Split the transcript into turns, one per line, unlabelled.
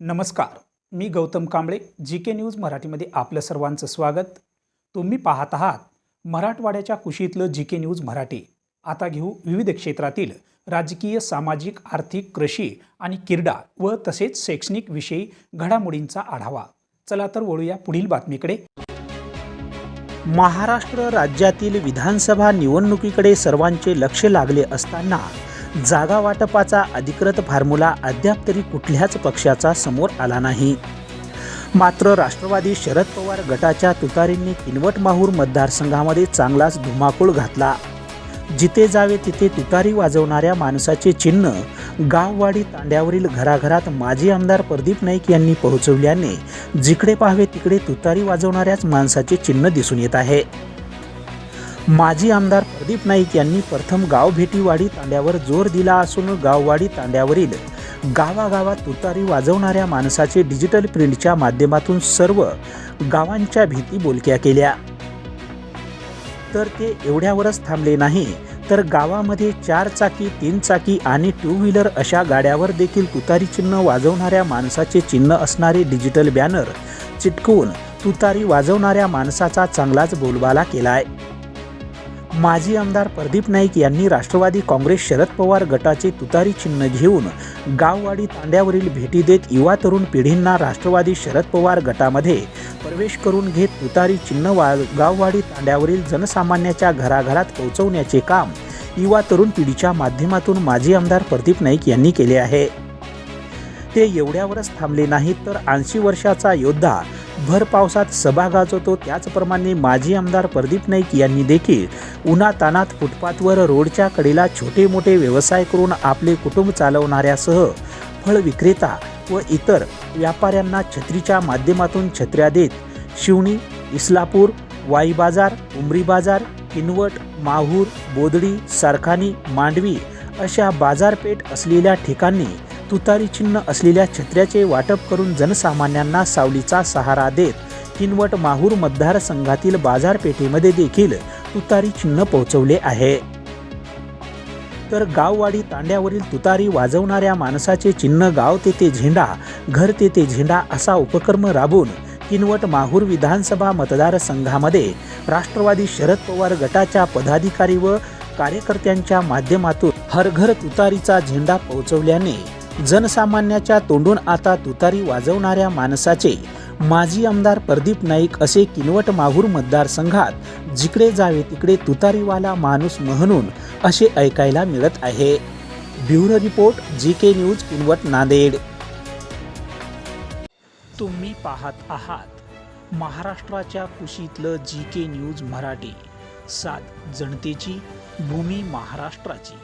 नमस्कार मी Gautam Kamble G K news मराठीमध्ये आपलं सर्वांचं स्वागत. तुम्ही पाहत आहात मराठवाड्याच्या कुशीतलं जी के न्यूज मराठी. आता घेऊ विविध क्षेत्रातील राजकीय सामाजिक आर्थिक कृषी आणि क्रीडा व तसेच शैक्षणिक विषयी घडामोडींचा आढावा. चला तर वळूया पुढील बातमीकडे. महाराष्ट्र राज्यातील विधानसभा निवडणुकीकडे सर्वांचे लक्ष लागले असताना जागा वाटपाचा अधिकृत फॉर्म्युला अद्याप तरी कुठल्याच पक्षाचा समोर आला नाही. मात्र राष्ट्रवादी शरद पवार गटाच्या तुतारींनी किनवट माहूर मतदारसंघामध्ये चांगलाच धुमाकूळ घातला. जिथे जावे तिथे तुतारी वाजवणाऱ्या माणसाचे चिन्ह गाववाडी तांड्यावरील घराघरात माजी आमदार प्रदीप नाईक यांनी पोहोचवल्याने जिकडे पाहावे तिकडे तुतारी वाजवणाऱ्याच माणसाचे चिन्ह दिसून येत आहे. माजी आमदार प्रदीप नाईक यांनी प्रथम गावभेटीवाडी तांड्यावर जोर दिला असून गाववाडी तांड्यावरील गावागावात तुतारी वाजवणाऱ्या माणसाचे डिजिटल प्रिंटच्या माध्यमातून सर्व गावांच्या भीती बोलक्या केल्या. तर ते एवढ्यावरच थांबले नाही तर गावामध्ये चार चाकी तीन चाकी आणि टू व्हीलर अशा गाड्यावर देखील तुतारी चिन्ह वाजवणाऱ्या माणसाचे चिन्ह असणारे डिजिटल बॅनर चिटकवून तुतारी वाजवणाऱ्या माणसाचा चांगलाच बोलबाला केलाय. माजी आमदार प्रदीप नाईक यांनी राष्ट्रवादी काँग्रेस शरद पवार गटाचे तुतारी चिन्ह घेऊन गाववाडी तांड्यावरील भेटी देत युवा तरुण पिढींना राष्ट्रवादी शरद पवार गटामध्ये प्रवेश करून घेत तुतारी चिन्ह वा गाववाडी तांड्यावरील जनसामान्याच्या घराघरात पोहोचवण्याचे काम युवा तरुण पिढीच्या माध्यमातून माजी आमदार प्रदीप नाईक यांनी केले आहे. ते एवढ्यावरच थांबले नाहीत तर ऐंशी वर्षाचा योद्धा भर पावसात सभा गाजवतो. त्याचप्रमाणे माजी आमदार प्रदीप नाईक यांनी देखील उन्हातानात फुटपाथवर रोडच्या कडेला छोटे मोठे व्यवसाय करून आपले कुटुंब चालवणाऱ्यासह फळ विक्रेता व इतर व्यापाऱ्यांना छत्रीच्या माध्यमातून छत्र्या देत शिवणी इस्लापूर वाई बाजार उमरी बाजार किनवट माहूर बोदडी सारखानी मांडवी अशा बाजारपेठ असलेल्या ठिकाणी तुतारी चिन्ह असलेल्या छत्र्याचे वाटप करून जनसामान्यांना सावलीचा सहारा देत किनवट माहूर मतदारसंघातील बाजारपेठेमध्ये देखील तुतारी चिन्ह पोहोचवले आहे. तर गाववाडी तांड्यावरील तुतारी वाजवणाऱ्या माणसाचे चिन्ह गाव तेथे झेंडा घर तेथे झेंडा असा उपक्रम राबवून किनवट माहूर विधानसभा मतदारसंघामध्ये राष्ट्रवादी शरद पवार गटाच्या पदाधिकारी व कार्यकर्त्यांच्या माध्यमातून हरघर तुतारीचा झेंडा पोहोचवल्याने जनसामान्याच्या तोंडून आता तुतारी वाजवणाऱ्या माणसाचे माजी आमदार प्रदीप नाईक असे किनवट माहूर मतदारसंघात जिकडे जावे तिकडे तुतारीवाला माणूस म्हणून असे ऐकायला मिळत आहे. Bureau report G K news Kinwat Nanded. तुम्ही पाहत आहात महाराष्ट्राच्या कुशीतलं जी के न्यूज मराठी. सात जनतेची भूमी महाराष्ट्राची.